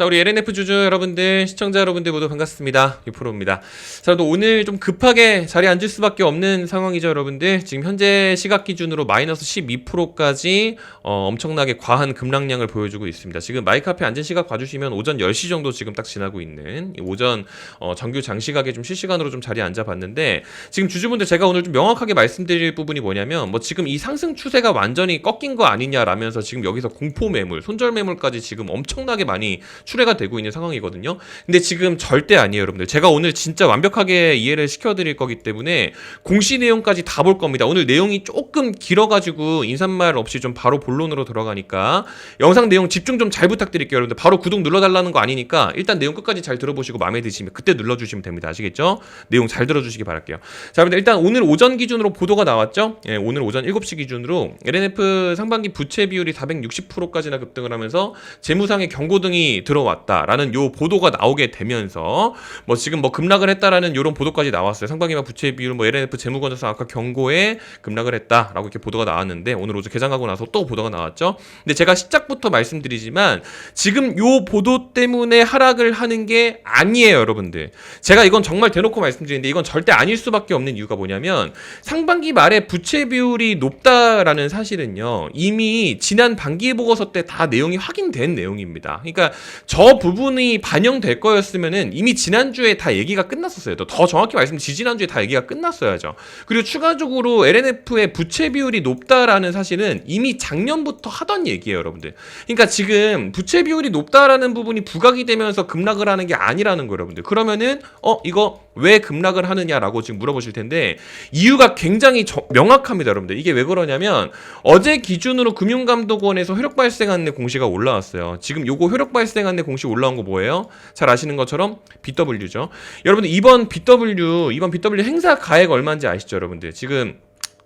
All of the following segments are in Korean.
자, 우리 LNF 주주 여러분들, 시청자 여러분들 모두 반갑습니다. 유프로입니다. 자, 또 오늘 좀 급하게 자리에 앉을 수밖에 없는 상황이죠, 여러분들. 지금 현재 시각 기준으로 마이너스 12%까지 어, 엄청나게 과한 급락량을 보여주고 있습니다. 지금 마이크 앞에 앉은 시각 봐주시면 오전 10시 정도 지금 딱 지나고 있는 이 오전 어, 정규 장시각에 좀 실시간으로 좀 자리에 앉아봤는데 지금 주주분들 제가 오늘 좀 명확하게 말씀드릴 부분이 뭐냐면 뭐 지금 이 상승 추세가 완전히 꺾인 거 아니냐라면서 지금 여기서 공포 매물, 손절 매물까지 지금 엄청나게 많이 출회가 되고 있는 상황이거든요. 근데 지금 절대 아니에요, 여러분들. 제가 오늘 진짜 완벽하게 이해를 시켜드릴 거기 때문에 공시 내용까지 다 볼 겁니다. 오늘 내용이 조금 길어가지고 인사말 없이 좀 바로 본론으로 들어가니까 영상 내용 집중 좀 잘 부탁드릴게요, 여러분들. 바로 구독 눌러달라는 거 아니니까 일단 내용 끝까지 잘 들어보시고 마음에 드시면 그때 눌러주시면 됩니다. 아시겠죠? 내용 잘 들어주시기 바랄게요. 자, 여러분들 일단 오늘 오전 기준으로 보도가 나왔죠? 예, 오늘 오전 7시 기준으로 LNF 상반기 부채 비율이 460%까지나 급등을 하면서 재무상의 경고등이 들어왔다라는 요 보도가 나오게 되면서 뭐 지금 뭐 급락을 했다라는 요런 보도까지 나왔어요. 상반기만 부채 비율 뭐 LNF 재무건조사 아까 경고에 급락을 했다라고 이렇게 보도가 나왔는데 오늘 오전 개장하고 나서 또 보도가 나왔죠. 근데 제가 시작부터 말씀드리지만 지금 요 보도 때문에 하락을 하는 게 아니에요, 여러분들. 제가 이건 정말 대놓고 말씀드리는데 이건 절대 아닐 수밖에 없는 이유가 뭐냐면 상반기 말에 부채 비율이 높다라는 사실은요. 이미 지난 반기 보고서 때 다 내용이 확인된 내용입니다. 그러니까 저 부분이 반영될 거였으면은 이미 지난주에 다 얘기가 끝났었어요. 더 정확히 말씀드리면 지지난주에 다 얘기가 끝났어야죠. 그리고 추가적으로 LNF의 부채 비율이 높다라는 사실은 이미 작년부터 하던 얘기예요, 여러분들. 그러니까 지금 부채 비율이 높다라는 부분이 부각이 되면서 급락을 하는 게 아니라는 거예요, 여러분들. 그러면은 어 이거 왜 급락을 하느냐라고 지금 물어보실 텐데 이유가 굉장히 저- 명확합니다, 여러분들. 이게 왜 그러냐면 어제 기준으로 금융감독원에서 효력 발생한내 공시가 올라왔어요. 지금 요거 효력 발생한내 공시 올라온 거 뭐예요? 잘 아시는 것처럼 BW죠. 여러분들 이번 BW 이번 BW 행사 가액 얼마인지 아시죠, 여러분들? 지금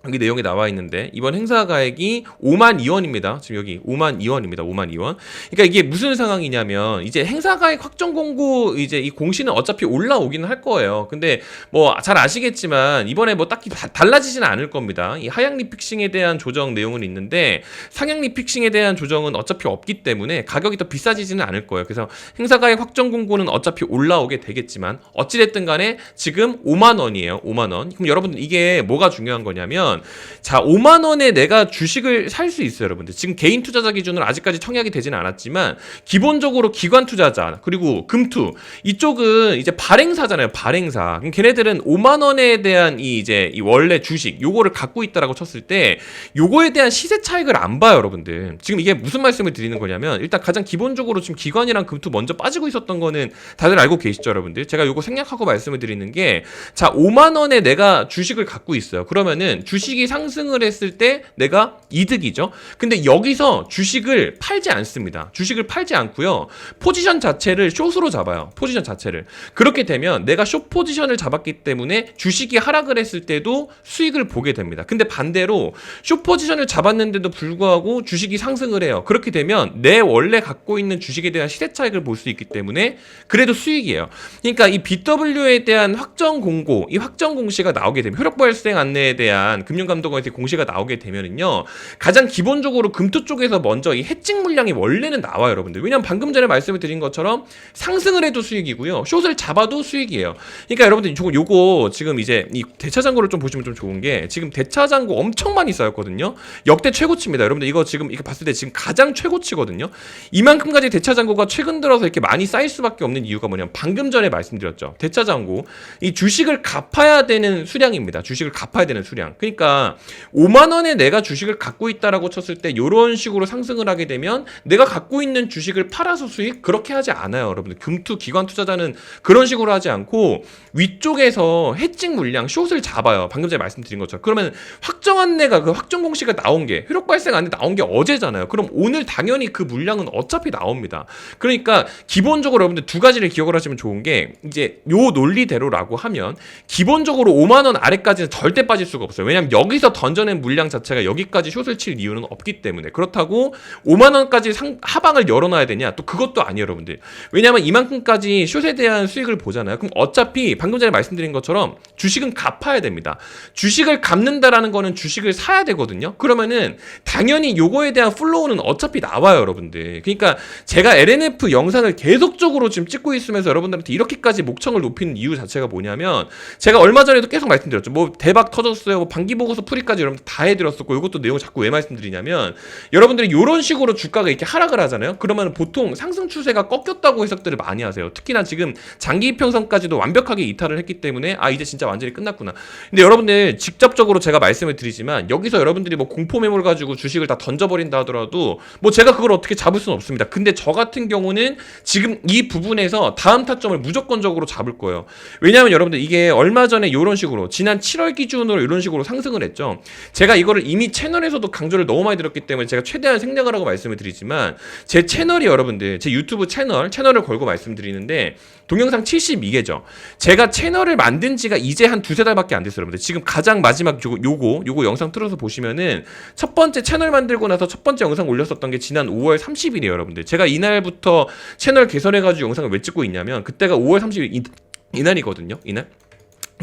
여기 내용이 나와 있는데 이번 행사 가액이 5만 2원입니다. 지금 여기 5만 2원입니다. 5만 2원. 그러니까 이게 무슨 상황이냐면 이제 행사 가액 확정 공고 이제 이 공시는 어차피 올라오기는 할 거예요. 근데 뭐 잘 아시겠지만 이번에 뭐 딱히 다- 달라지지는 않을 겁니다. 이 하향 리픽싱에 대한 조정 내용은 있는데 상향 리픽싱에 대한 조정은 어차피 없기 때문에 가격이 더 비싸지지는 않을 거예요. 그래서 행사 가액 확정 공고는 어차피 올라오게 되겠지만 어찌 됐든 간에 지금 5만 원이에요. 5만 원. 그럼 여러분들 이게 뭐가 중요한 거냐면 자, 5만 원에 내가 주식을 살 수 있어요, 여러분들. 지금 개인 투자자 기준으로 아직까지 청약이 되지는 않았지만 기본적으로 기관 투자자 그리고 금투 이쪽은 이제 발행사잖아요, 발행사. 그럼 걔네들은 5만 원에 대한 이 이제 이 원래 주식 요거를 갖고 있다라고 쳤을 때 요거에 대한 시세 차익을 안 봐요, 여러분들. 지금 이게 무슨 말씀을 드리는 거냐면 일단 가장 기본적으로 지금 기관이랑 금투 먼저 빠지고 있었던 거는 다들 알고 계시죠, 여러분들. 제가 요거 생략하고 말씀을 드리는 게 자, 5만 원에 내가 주식을 갖고 있어요. 그러면은 주식 이 상승을 했을 때 내가 이득이죠. 근데 여기서 주식을 팔지 않습니다. 주식을 팔지 않고요. 포지션 자체를 숏으로 잡아요. 포지션 자체를. 그렇게 되면 내가 숏 포지션을 잡았기 때문에 주식이 하락을 했을 때도 수익을 보게 됩니다. 근데 반대로 숏 포지션을 잡았는데도 불구하고 주식이 상승을 해요. 그렇게 되면 내 원래 갖고 있는 주식에 대한 시세 차익을 볼 수 있기 때문에 그래도 수익이에요. 그러니까 이 BW에 대한 확정 공고, 이 확정 공시가 나오게 되면 효력 발생 안내에 대한 금융감독원에서 공시가 나오게 되면은요. 가장 기본적으로 금투 쪽에서 먼저 이 해칭 물량이 원래는 나와요, 여러분들. 왜냐면 방금 전에 말씀을 드린 것처럼 상승을 해도 수익이고요. 숏을 잡아도 수익이에요. 그러니까 여러분들 요거 요거 지금 이제 이 대차장고를 좀 보시면 좀 좋은 게 지금 대차장고 엄청 많이 쌓였거든요. 역대 최고치입니다. 여러분들 이거 지금 이거 봤을 때 지금 가장 최고치거든요. 이만큼까지 대차장고가 최근 들어서 이렇게 많이 쌓일 수밖에 없는 이유가 뭐냐면 방금 전에 말씀드렸죠. 대차장고 이 주식을 갚아야 되는 수량입니다. 주식을 갚아야 되는 수량. 그러니까 5만 원에 내가 주식을 갖고 있다라고 쳤을 때 이런 식으로 상승을 하게 되면 내가 갖고 있는 주식을 팔아서 수익 그렇게 하지 않아요, 여러분들. 금투 기관 투자자는 그런 식으로 하지 않고 위쪽에서 해칭 물량 숏을 잡아요. 방금 전에 말씀드린 것처럼. 그러면 확정 안내가 그 확정 공시가 나온 게 효력 발생 안내 나온 게 어제잖아요. 그럼 오늘 당연히 그 물량은 어차피 나옵니다. 그러니까 기본적으로 여러분들 두 가지를 기억을 하시면 좋은 게 이제 요 논리대로라고 하면 기본적으로 5만 원 아래까지는 절대 빠질 수가 없어요. 왜냐하면 여기서 던져낸 물량 자체가 여기까지 숏을 칠 이유는 없기 때문에 그렇다고 5만 원까지 상, 하방을 열어놔야 되냐? 또 그것도 아니에요, 여러분들. 왜냐하면 이만큼까지 숏에 대한 수익을 보잖아요. 그럼 어차피 방금 전에 말씀드린 것처럼 주식은 갚아야 됩니다. 주식을 갚는다라는 거는 주식을 사야 되거든요. 그러면은 당연히 요거에 대한 플로우는 어차피 나와요, 여러분들. 그러니까 제가 LNF 영상을 계속적으로 지금 찍고 있으면서 여러분들한테 이렇게까지 목청을 높이는 이유 자체가 뭐냐면 제가 얼마 전에도 계속 말씀드렸죠. 뭐 대박 터졌어요. 뭐 반기 보고서 풀이까지 여러분들 다 해드렸었고 이것도 내용 자꾸 왜 말씀드리냐면 여러분들이 이런 식으로 주가가 이렇게 하락을 하잖아요. 그러면 보통 상승 추세가 꺾였다고 해석들을 많이 하세요. 특히나 지금 장기 이평선까지도 완벽하게 이탈을 했기 때문에 아 이제 진짜 완전히 끝났구나. 근데 여러분들 직접적으로 제가 말씀을 드리지만 여기서 여러분들이 뭐 공포 매물 가지고 주식을 다 던져버린다 하더라도 뭐 제가 그걸 어떻게 잡을 수는 없습니다. 근데 저 같은 경우는 지금 이 부분에서 다음 타점을 무조건적으로 잡을 거예요. 왜냐하면 여러분들 이게 얼마 전에 이런 식으로 지난 7월 기준으로 이런 식으로 상승 을 했죠. 제가 이거를 이미 채널에서도 강조를 너무 많이 들었기 때문에 제가 최대한 생략을 하고 말씀을 드리지만 제 채널이 여러분들 제 유튜브 채널 채널을 걸고 말씀드리는데 동영상 72개죠. 제가 채널을 만든 지가 이제 한 두세 달밖에 안 됐어요, 여러분들. 지금 가장 마지막 요거 요거, 요거 영상 틀어서 보시면은 첫 번째 채널 만들고 나서 첫 번째 영상 올렸었던 게 지난 5월 30일이에요, 여러분들. 제가 이날부터 채널 개설해 가지고 영상을 왜 찍고 있냐면 그때가 5월 30일 이, 이날이거든요. 이날.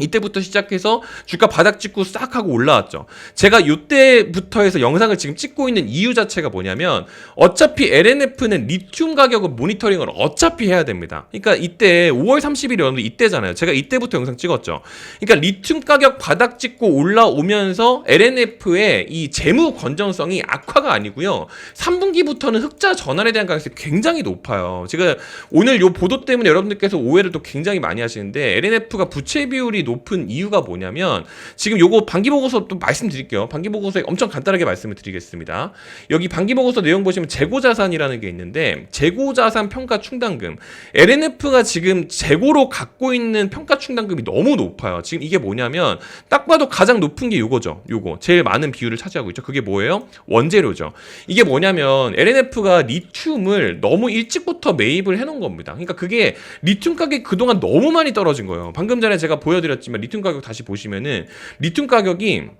이때부터 시작해서 주가 바닥 찍고 싹 하고 올라왔죠. 제가 요때부터 해서 영상을 지금 찍고 있는 이유 자체가 뭐냐면 어차피 LNF는 리튬 가격을 모니터링을 어차피 해야 됩니다. 그러니까 이때 5월 30일이 여러분들 이때잖아요. 제가 이때부터 영상 찍었죠. 그러니까 리튬 가격 바닥 찍고 올라오면서 LNF의 이 재무 건전성이 악화가 아니고요. 3분기부터는 흑자 전환에 대한 가능성이 굉장히 높아요. 제가 오늘 요 보도 때문에 여러분들께서 오해를 또 굉장히 많이 하시는데 LNF가 부채 비율이 높은 이유가 뭐냐면 지금 요거 반기 보고서 또 말씀드릴게요. 반기 보고서에 엄청 간단하게 말씀을 드리겠습니다. 여기 반기 보고서 내용 보시면 재고 자산이라는 게 있는데 재고 자산 평가 충당금 LNF가 지금 재고로 갖고 있는 평가 충당금이 너무 높아요. 지금 이게 뭐냐면 딱 봐도 가장 높은 게 요거죠. 요거 제일 많은 비율을 차지하고 있죠. 그게 뭐예요? 원재료죠. 이게 뭐냐면 LNF가 리튬을 너무 일찍부터 매입을 해놓은 겁니다. 그러니까 그게 리튬 가격이 그동안 너무 많이 떨어진 거예요. 방금 전에 제가 보여드렸 지만 리튬 가격 다시 보시면은 리튬 가격이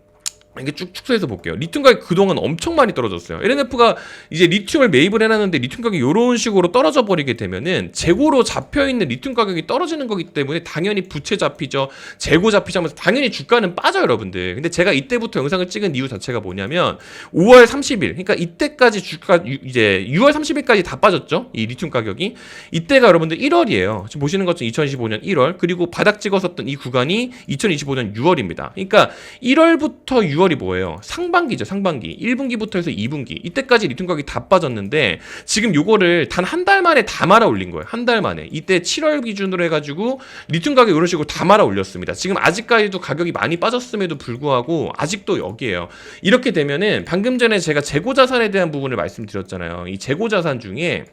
이게 쭉 축소해서 볼게요. 리튬 가격이 그동안 엄청 많이 떨어졌어요. LNF가 이제 리튬을 매입을 해놨는데 리튬 가격이 이런 식으로 떨어져 버리게 되면은 재고로 잡혀있는 리튬 가격이 떨어지는 거기 때문에 당연히 부채 잡히죠. 재고 잡히죠 하면서 당연히 주가는 빠져요, 여러분들. 근데 제가 이때부터 영상을 찍은 이유 자체가 뭐냐면 5월 30일, 그러니까 이때까지 주가 유- 이제 6월 30일까지 다 빠졌죠. 이 리튬 가격이. 이때가 여러분들 1월이에요. 지금 보시는 것처럼 2025년 1월, 그리고 바닥 찍었었던 이 구간이 2025년 6월입니다. 그러니까 1월부터 6월 이 뭐예요? 상반기죠, 상반기. 1분기부터 해서 2분기. 이때까지 리튬 가격이 다 빠졌는데 지금 요거를 단 한 달 만에 다 말아 올린 거예요. 한 달 만에. 이때 7월 기준으로 해가지고 리튬 가격 이런 식으로 다 말아 올렸습니다. 지금 아직까지도 가격이 많이 빠졌음에도 불구하고 아직도 여기에요. 이렇게 되면은 방금 전에 제가 재고 자산에 대한 부분을 말씀드렸잖아요. 이 재고 자산 중에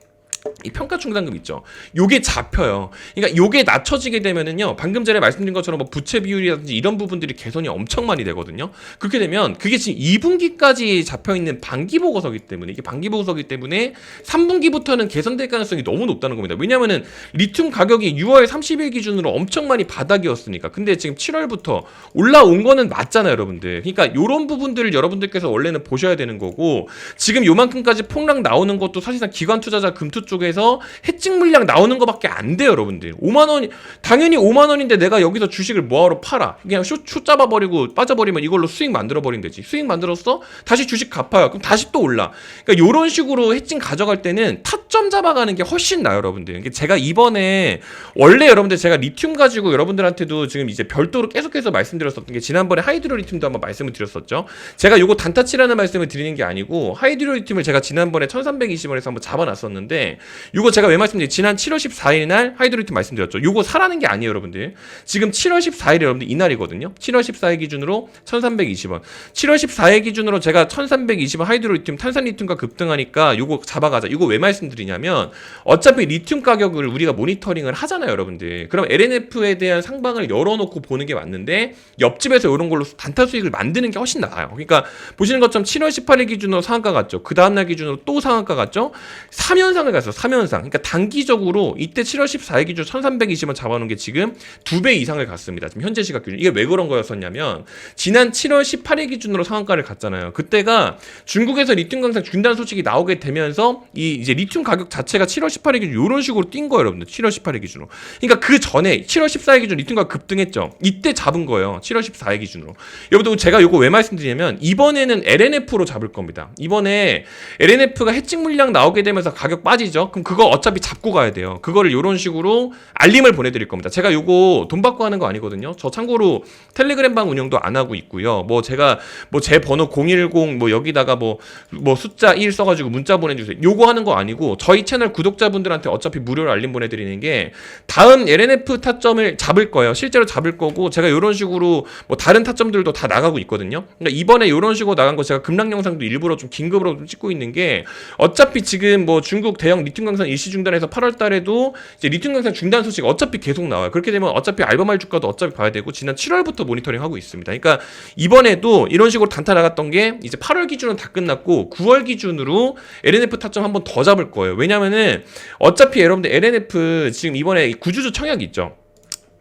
이 평가 충당금 있죠. 요게 잡혀요. 그러니까 요게 낮춰지게 되면은요. 방금 전에 말씀드린 것처럼 뭐 부채 비율이라든지 이런 부분들이 개선이 엄청 많이 되거든요. 그렇게 되면 그게 지금 2분기까지 잡혀 있는 반기 보고서기 때문에 이게 반기 보고서기 때문에 3분기부터는 개선될 가능성이 너무 높다는 겁니다. 왜냐면은 리튬 가격이 6월 30일 기준으로 엄청 많이 바닥이었으니까. 근데 지금 7월부터 올라온 거는 맞잖아요, 여러분들. 그러니까 요런 부분들을 여러분들께서 원래는 보셔야 되는 거고 지금 요만큼까지 폭락 나오는 것도 사실상 기관 투자자 금투 쪽에서 해증 물량 나오는 것밖에 안 돼요, 여러분들. 5만 원 당연히 5만 원인데 내가 여기서 주식을 뭐하러 팔아? 그냥 쇼, 쇼 잡아 버리고 빠져 버리면 이걸로 수익 만들어 버리면 되지. 수익 만들었어? 다시 주식 갚아요. 그럼 다시 또 올라. 그러니까 요런 식으로 해증 가져갈 때는 타점 잡아가는 게 훨씬 나요, 여러분들. 제가 이번에 원래 여러분들 제가 리튬 가지고 여러분들한테도 지금 이제 별도로 계속해서 말씀드렸었던 게 지난번에 하이드로 리튬도 한번 말씀을 드렸었죠. 제가 요거 단타치라는 말씀을 드리는 게 아니고 하이드로 리튬을 제가 지난번에 1320원에서 한번 잡아놨었는데 요거 제가 왜 말씀드리 지난 7월 14일 날 하이드로 리튬 말씀드렸죠. 요거 사라는 게 아니에요, 여러분들. 지금 7월 14일에 여러분들 이날이거든요. 7월 14일 기준으로 1320원. 7월 14일 기준으로 제가 1320원 하이드로 리튬 탄산 리튬과 급등하니까 요거 잡아가자. 이거 왜 말씀드리냐면 어차피 리튬 가격을 우리가 모니터링을 하잖아요, 여러분들. 그럼 LNF에 대한 상방을 열어놓고 보는 게 맞는데 옆집에서 이런 걸로 단타 수익을 만드는 게 훨씬 나아요. 그러니까 보시는 것처럼 7월 18일 기준으로 상한가 갔죠. 그 다음날 기준으로 또 상한가 갔죠. 3연상을 갔어. 나왔어요. 3연상. 그러니까 단기적으로 이때 7월 14일 기준 1320원 잡아놓은 게 지금 두 배 이상을 갔습니다. 지금 현재 시각 기준. 이게 왜 그런 거였었냐면 지난 7월 18일 기준으로 상한가를 갔잖아요. 그때가 중국에서 리튬 강산 중단 소식이 나오게 되면서 이 이제 리튬 가격 자체가 7월 18일 기준 이런 식으로 뛴 거예요, 여러분들. 7월 18일 기준으로. 그러니까 그 전에 7월 14일 기준 리튬 가격 급등했죠. 이때 잡은 거예요. 7월 14일 기준으로. 여러분들 제가 이거 왜 말씀드리냐면 이번에는 LNF로 잡을 겁니다. 이번에 LNF가 해칭 물량 나오게 되면서 가격 빠지죠. 그럼 그거 어차피 잡고 가야 돼요. 그거를 이런 식으로 알림을 보내드릴 겁니다. 제가 이거 돈 받고 하는 거 아니거든요. 저 참고로 텔레그램 방 운영도 안 하고 있고요. 뭐 제가 뭐 제 번호 010 뭐 여기다가 뭐 뭐 숫자 1 써가지고 문자 보내주세요. 요거 하는 거 아니고 저희 채널 구독자분들한테 어차피 무료로 알림 보내드리는 게 다음 LNF 타점을 잡을 거예요. 실제로 잡을 거고 제가 이런 식으로 뭐 다른 타점들도 다 나가고 있거든요. 그러니까 이번에 이런 식으로 나간 거 제가 급락 영상도 일부러 좀 긴급으로 좀 찍고 있는 게 어차피 지금 뭐 중국 대형 리튬 강산 일시 중단해서 8월 달에도 이제 리튬 강산 중단 소식 어차피 계속 나와요. 그렇게 되면 어차피 알바말 주가도 어차피 봐야 되고 지난 7월부터 모니터링 하고 있습니다. 그러니까 이번에도 이런 식으로 단타 나갔던 게 이제 8월 기준은 다 끝났고 9월 기준으로 LNF 타점 한 번 더 잡을 거예요. 왜냐면은 어차피 여러분들 LNF 지금 이번에 구주주 청약 있죠.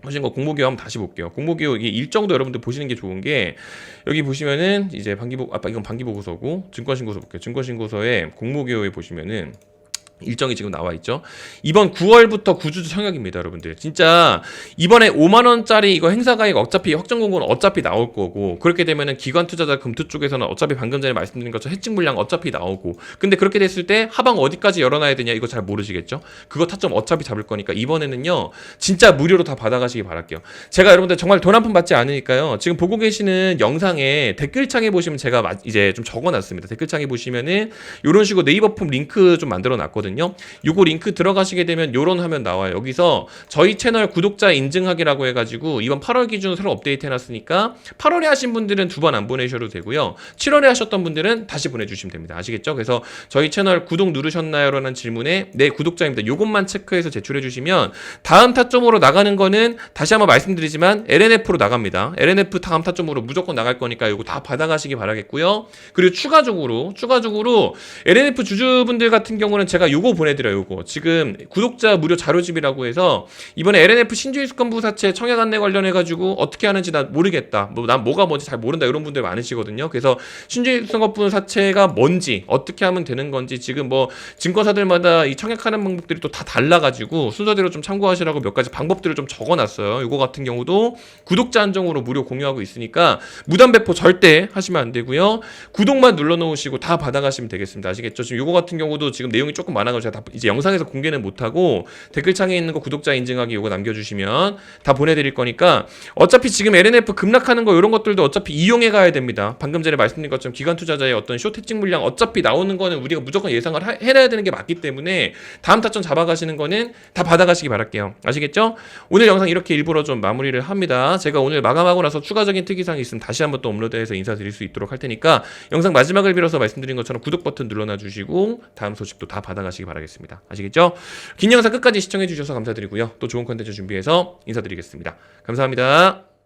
보신 거 공모기호 한번 다시 볼게요. 공모기호 일정도 여러분들 보시는 게 좋은 게 여기 보시면은 이제 반기보 아빠 이건 반기보고서고 증권신고서 볼게요. 증권신고서에 공모기호에 보시면은 일정이 지금 나와 있죠. 이번 9월부터 구주주 청약입니다, 여러분들. 진짜 이번에 5만 원짜리 이거 행사 가액 어차피 확정 공고는 어차피 나올 거고 그렇게 되면은 기관 투자자 금투 쪽에서는 어차피 방금 전에 말씀드린 것처럼 해칭 물량 어차피 나오고 근데 그렇게 됐을 때 하방 어디까지 열어놔야 되냐 이거 잘 모르시겠죠? 그거 타점 어차피 잡을 거니까 이번에는요 진짜 무료로 다 받아가시기 바랄게요. 제가 여러분들 정말 돈 한 푼 받지 않으니까요. 지금 보고 계시는 영상에 댓글창에 보시면 제가 마- 이제 좀 적어놨습니다. 댓글창에 보시면은 이런 식으로 네이버 폼 링크 좀 만들어 놨거든요. 요거 링크 들어가시게 되면 요런 화면 나와요. 여기서 저희 채널 구독자 인증하기라고 해가지고 이번 8월 기준 새로 업데이트 해놨으니까 8월에 하신 분들은 두 번 안 보내셔도 되고요. 7월에 하셨던 분들은 다시 보내주시면 됩니다. 아시겠죠? 그래서 저희 채널 구독 누르셨나요? 라는 질문에 네 구독자입니다. 요것만 체크해서 제출해 주시면 다음 타점으로 나가는 거는 다시 한번 말씀드리지만 LNF로 나갑니다. LNF 다음 타점으로 무조건 나갈 거니까 요거 다 받아가시기 바라겠고요. 그리고 추가적으로 추가적으로 LNF 주주분들 같은 경우는 제가 요거 보내드려요. 요거 지금 구독자 무료 자료집이라고 해서 이번에 LNF 신주일 수권부 사채 청약 안내 관련해 가지고 어떻게 하는지 나 모르겠다. 뭐 난 뭐가 뭔지 잘 모른다 이런 분들 많으시거든요. 그래서 신주일 수권부 사채가 뭔지 어떻게 하면 되는 건지 지금 뭐 증권사들마다 이 청약하는 방법들이 또 다 달라가지고 순서대로 좀 참고하시라고 몇 가지 방법들을 좀 적어놨어요. 요거 같은 경우도 구독자 한정으로 무료 공유하고 있으니까 무단 배포 절대 하시면 안 되고요. 구독만 눌러놓으시고 다 받아가시면 되겠습니다. 아시겠죠? 지금 요거 같은 경우도 지금 내용이 조금 많아 가지고 제가 다 이제 영상에서 공개는 못하고 댓글창에 있는 거 구독자 인증하기 요거 남겨주시면 다 보내드릴 거니까 어차피 지금 LNF 급락하는 거 이런 것들도 어차피 이용해 가야 됩니다. 방금 전에 말씀드린 것처럼 기관 투자자의 어떤 쇼태칭 물량 어차피 나오는 거는 우리가 무조건 예상을 하- 해놔야 되는 게 맞기 때문에 다음 타점 잡아가시는 거는 다 받아가시기 바랄게요. 아시겠죠? 오늘 영상 이렇게 일부러 좀 마무리를 합니다. 제가 오늘 마감하고 나서 추가적인 특이사항이 있으면 다시 한번 또 업로드해서 인사드릴 수 있도록 할 테니까 영상 마지막을 빌어서 말씀드린 것처럼 구독 버튼 눌러놔 주시고 다음 소식도 다 받아가 시기 바라겠습니다. 아시겠죠? 긴 영상 끝까지 시청해 주셔서 감사드리고요. 또 좋은 컨텐츠 준비해서 인사드리겠습니다. 감사합니다.